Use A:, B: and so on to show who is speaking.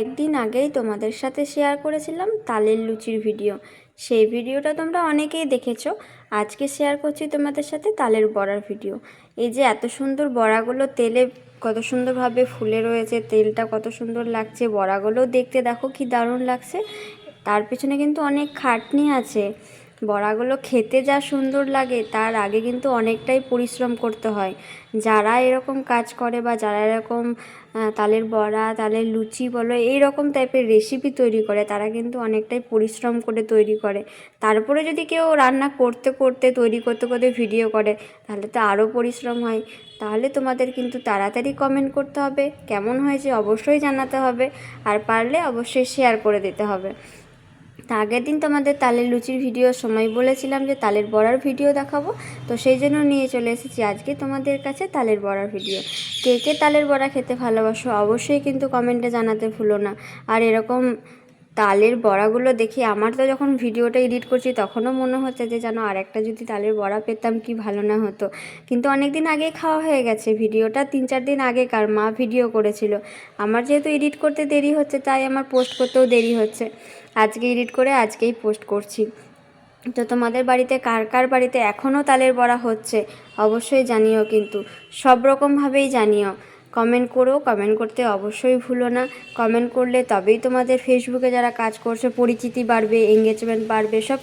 A: একদিন আগেই তোমাদের সাথে শেয়ার করেছিলাম তালের লুচির ভিডিও সেই ভিডিওটা তোমরা অনেকেই দেখেছ। আজকে শেয়ার করছি তোমাদের সাথে তালের বড়ার ভিডিও এই যে এত সুন্দর বড়াগুলো, তেলে কত সুন্দরভাবে ফুলে রয়েছে, তেলটা কত সুন্দর লাগছে বড়াগুলো দেখতে দেখো কি দারুণ লাগছে। তার পেছনে কিন্তু অনেক খাটনি আছে। বড়াগুলো খেতে যা সুন্দর লাগে, তার আগে কিন্তু অনেকটাই পরিশ্রম করতে হয়। যারা এরকম কাজ করে বা যারা এরকম তালের বড়া, তালের লুচি বলো এই রকম টাইপের রেসিপি তৈরি করে, তারা কিন্তু অনেকটাই পরিশ্রম করে তৈরি করে। তারপরে যদি কেউ রান্না করতে করতে, তৈরি করতে করতে ভিডিও করে, তাহলে তো আরও পরিশ্রম হয়। তাহলে তোমাদের কিন্তু তাড়াতাড়ি কমেন্ট করতে হবে। কেমন হয়েছে অবশ্যই জানাতে হবে। আর পারলে অবশ্যই শেয়ার করে দিতে হবে। তা আগের দিন তোমাদের তালের লুচির ভিডিওর সময় বলেছিলাম যে তালের বড়ার ভিডিও দেখাবো, তো সেই জন্য নিয়ে চলে এসেছি আজকে তোমাদের কাছে তালের বড়ার ভিডিও। কে কে তালের বড়া খেতে ভালোবাসো অবশ্যই কিন্তু কমেন্টে জানাতে ভুলো না। আর এরকম তালের বড়াগুলো দেখি, আমার তো যখন ভিডিওটা এডিট করছি তখনও মনে হচ্ছে যে যেন আরেকটা যদি তালের বড়া পেতাম কি ভালো না হতো। কিন্তু অনেক দিন আগে খাওয়া হয়ে গেছে, ভিডিওটা তিন চার দিন আগেকার মা ভিডিও করেছিল। আমার যেহেতু এডিট করতে দেরি হচ্ছে, তাই আমার পোস্ট করতেও দেরি হচ্ছে। আজকে এডিট করে আজকেই পোস্ট করছি। তো তোমাদের বাড়িতে কার কার বাড়িতে এখনও তালের বড়া হচ্ছে? অবশ্যই জানিও কিন্তু, সব রকমভাবেই জানিও। কমেন্ট করো কমেন্ট করতে অবশ্যই ভুলো না। কমেন্ট করলে তবেই তোমাদের ফেসবুকে যারা কাজ করছে, পরিচিতি বাড়বে এঙ্গেজমেন্ট বাড়বে সব